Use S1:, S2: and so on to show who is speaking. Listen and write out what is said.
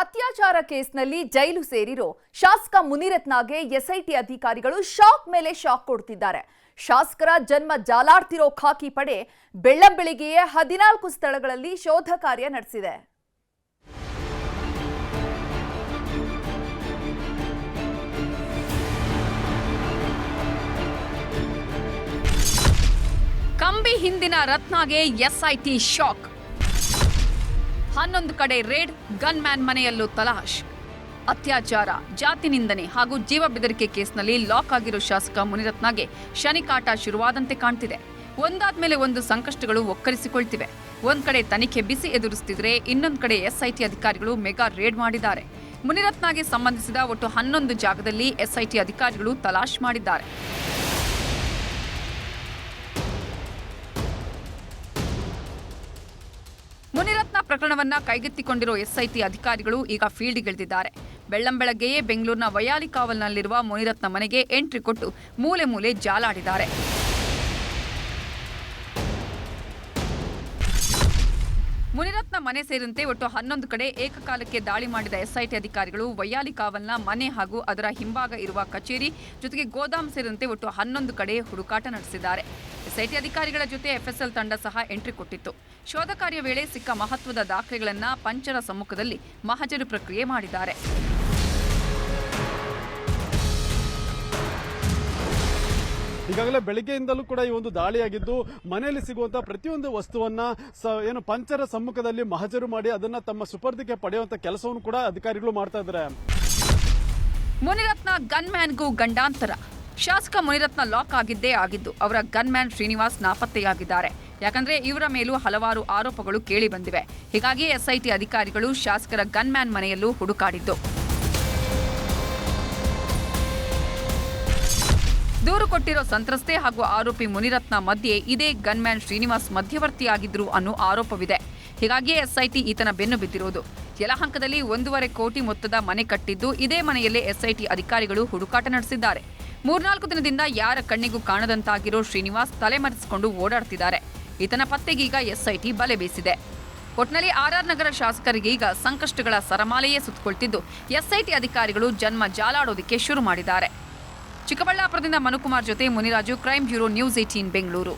S1: ಅತ್ಯಾಚಾರ ಕೇಸ್ನಲ್ಲಿ ಜೈಲು ಸೇರಿರೋ ಶಾಸಕ ಮುನಿರತ್ನಾಗೆ ಎಸ್ಐಟಿ ಅಧಿಕಾರಿಗಳು ಶಾಕ್ ಮೇಲೆ ಶಾಕ್ ಕೊಡ್ತಿದ್ದಾರೆ. ಶಾಸಕರ ಜನ್ಮ ಜಾಲಾಡ್ತಿರೋ ಖಾಕಿ ಪಡೆ ಬೆಳ್ಳಂಬೆಳಿಗ್ಗೆಯೇ ಹದಿನಾಲ್ಕು ಸ್ಥಳಗಳಲ್ಲಿ ಶೋಧ ಕಾರ್ಯ ನಡೆಸಿದೆ.
S2: ಕಂಬಿ ಹಿಂದಿನ ರತ್ನಾಗೆ ಎಸ್ಐಟಿ ಶಾಕ್. ಹನ್ನೊಂದು ಕಡೆ ರೇಡ್ ಗನ್ ಮ್ಯಾನ್ ಮನೆಯಲ್ಲೂ ತಲಾಶ್. ಅತ್ಯಾಚಾರ, ಜಾತಿ ನಿಂದನೆ ಹಾಗೂ ಜೀವ ಬೆದರಿಕೆ ಕೇಸ್ನಲ್ಲಿ ಲಾಕ್ ಆಗಿರೋ ಶಾಸಕ ಮುನಿರತ್ನಗೆ ಶನಿಕಾಟ ಶುರುವಾದಂತೆ ಕಾಣ್ತಿದೆ. ಒಂದಾದ ಮೇಲೆ ಒಂದು ಸಂಕಷ್ಟಗಳು ಒಕ್ಕರಿಸಿಕೊಳ್ತಿವೆ. ಒಂದ್ ಕಡೆ ತನಿಖೆ ಬಿಸಿ ಎದುರಿಸ್ತಿದ್ರೆ ಇನ್ನೊಂದು ಕಡೆ ಎಸ್ಐಟಿ ಅಧಿಕಾರಿಗಳು ಮೆಗಾ ರೇಡ್ ಮಾಡಿದ್ದಾರೆ. ಮುನಿರತ್ನಗೆ ಸಂಬಂಧಿಸಿದ ಒಟ್ಟು ಹನ್ನೊಂದು ಜಾಗದಲ್ಲಿ ಎಸ್ಐಟಿ ಅಧಿಕಾರಿಗಳು ತಲಾಶ್ ಮಾಡಿದ್ದಾರೆ. ಮುನಿರತ್ನ ಪ್ರಕರಣವನ್ನ ಕೈಗೆತ್ತಿಕೊಂಡಿರೋ ಎಸ್ಐಟಿ ಅಧಿಕಾರಿಗಳು ಈಗ ಫೀಲ್ಡ್ಗಿಳಿದಿದ್ದಾರೆ ಬೆಳ್ಳಂಬೆಳಗ್ಗೆಯೇ ಬೆಂಗಳೂರಿನ ವಯಾಲಿ ಕಾವಲ್ನಲ್ಲಿರುವ ಮುನಿರತ್ನ ಮನೆಗೆ ಎಂಟ್ರಿ ಕೊಟ್ಟು ಮೂಲೆ ಮೂಲೆ ಜಾಲಾಡಿದ್ದಾರೆ. ಮುನಿರತ್ನ ಮನೆ ಸೇರಿದಂತೆ ಒಟ್ಟು ಹನ್ನೊಂದು ಕಡೆ ಏಕಕಾಲಕ್ಕೆ ದಾಳಿ ಮಾಡಿದ ಎಸ್ಐಟಿ ಅಧಿಕಾರಿಗಳು ವೈಯಾಲಿ ಕಾವಲ್ನ ಮನೆ ಹಾಗೂ ಅದರ ಹಿಂಭಾಗ ಇರುವ ಕಚೇರಿ ಜೊತೆಗೆ ಗೋದಾಮ್ ಸೇರಿದಂತೆ ಒಟ್ಟು ಹನ್ನೊಂದು ಕಡೆ ಹುಡುಕಾಟ ನಡೆಸಿದ್ದಾರೆ. ಎಸ್ಐಟಿ ಅಧಿಕಾರಿಗಳ ಜೊತೆ ಎಫ್ಎಸ್ಎಲ್ ತಂಡ ಸಹ ಎಂಟ್ರಿ ಕೊಟ್ಟಿತ್ತು. ಶೋಧ ಕಾರ್ಯ ವೇಳೆ ಸಿಕ್ಕ ಮಹತ್ವದ ದಾಖಲೆಗಳನ್ನು ಪಂಚರ ಸಮ್ಮುಖದಲ್ಲಿ ಮಹಜರು ಪ್ರಕ್ರಿಯೆ ಮಾಡಿದ್ದಾರೆ.
S3: ಈಗಾಗಲೇ ಬೆಳಿಗ್ಗೆಯಿಂದಲೂ ಕೂಡ ಈ ಒಂದು ದಾಳಿಯಾಗಿದ್ದು ಮನೆಯಲ್ಲಿ ಸಿಗುವಂತಹ ಪ್ರತಿಯೊಂದು ವಸ್ತುವನ್ನ ಏನು ಪಂಚರ ಸಮ್ಮುಖದಲ್ಲಿ ಮಹಜರು ಮಾಡಿ ಅದನ್ನ ತಮ್ಮ ಸುಪರ್ದಿಗೆ ಪಡೆಯುವಂತ ಕೆಲಸವನ್ನು ಕೂಡ ಅಧಿಕಾರಿಗಳು ಮಾಡ್ತಾ ಇದ್ದಾರೆ.
S2: ಮುನಿರತ್ನ ಗನ್ಮ್ಯಾನ್ಗೂ ಗಂಡಾಂತರ. ಶಾಸಕ ಮುನಿರತ್ನ ಲಾಕ್ ಆಗಿದ್ದೇ ಆಗಿದ್ದು, ಅವರ ಗನ್ಮ್ಯಾನ್ ಶ್ರೀನಿವಾಸ್ ನಾಪತ್ತೆಯಾಗಿದ್ದಾರೆ. ಯಾಕಂದ್ರೆ ಇವರ ಮೇಲೂ ಹಲವಾರು ಆರೋಪಗಳು ಕೇಳಿ ಬಂದಿವೆ. ಹೀಗಾಗಿ ಎಸ್ಐಟಿ ಅಧಿಕಾರಿಗಳು ಶಾಸಕರ ಗನ್ಮ್ಯಾನ್ ಮನೆಯಲ್ಲೂ ಹುಡುಕಾಡಿದ್ದು. ದೂರು ಕೊಟ್ಟಿರೋ ಸಂತ್ರಸ್ತೆ ಹಾಗೂ ಆರೋಪಿ ಮುನಿರತ್ನ ಮಧ್ಯೆ ಇದೇ ಗನ್ಮ್ಯಾನ್ ಶ್ರೀನಿವಾಸ್ ಮಧ್ಯವರ್ತಿಯಾಗಿದ್ರು ಅನ್ನೋ ಆರೋಪವಿದೆ. ಹೀಗಾಗಿಯೇ ಎಸ್ಐಟಿ ಈತನ ಬೆನ್ನು ಬಿದ್ದಿರುವುದು ಯಲಹಂಕದಲ್ಲಿ ಒಂದೂವರೆ ಕೋಟಿ ಮೊತ್ತದ ಮನೆ ಕಟ್ಟಿದ್ದು ಇದೇ ಮನೆಯಲ್ಲೇ ಎಸ್ಐಟಿ ಅಧಿಕಾರಿಗಳು ಹುಡುಕಾಟ ನಡೆಸಿದ್ದಾರೆ. ಮೂರ್ನಾಲ್ಕು ದಿನದಿಂದ ಯಾರ ಕಣ್ಣಿಗೂ ಕಾಣದಂತಾಗಿರೋ ಶ್ರೀನಿವಾಸ್ ತಲೆಮರೆಸಿಕೊಂಡು ಓಡಾಡ್ತಿದ್ದಾರೆ. ಈತನ ಪತ್ತೆಗೀಗ ಎಸ್ಐಟಿ ಬಲೆ ಬೀಸಿದೆ. ಒಟ್ನಲ್ಲಿ ಆರ್ಆರ್ ನಗರ ಶಾಸಕರಿಗೆ ಈಗ ಸಂಕಷ್ಟಗಳ ಸರಮಾಲೆಯೇ ಸುತ್ತಕೊಳ್ತಿದ್ದು. ಎಸ್ಐಟಿ ಅಧಿಕಾರಿಗಳು ಜನ್ಮ ಜಾಲಾಡೋದಕ್ಕೆ ಶುರು ಮಾಡಿದ್ದಾರೆ. ಚಿಕ್ಕಬಳ್ಳಾಪುರದಿಂದ ಮನುಕುಮಾರ್ ಜೊತೆ Muniraju crime bureau news eighteen Bengaluru.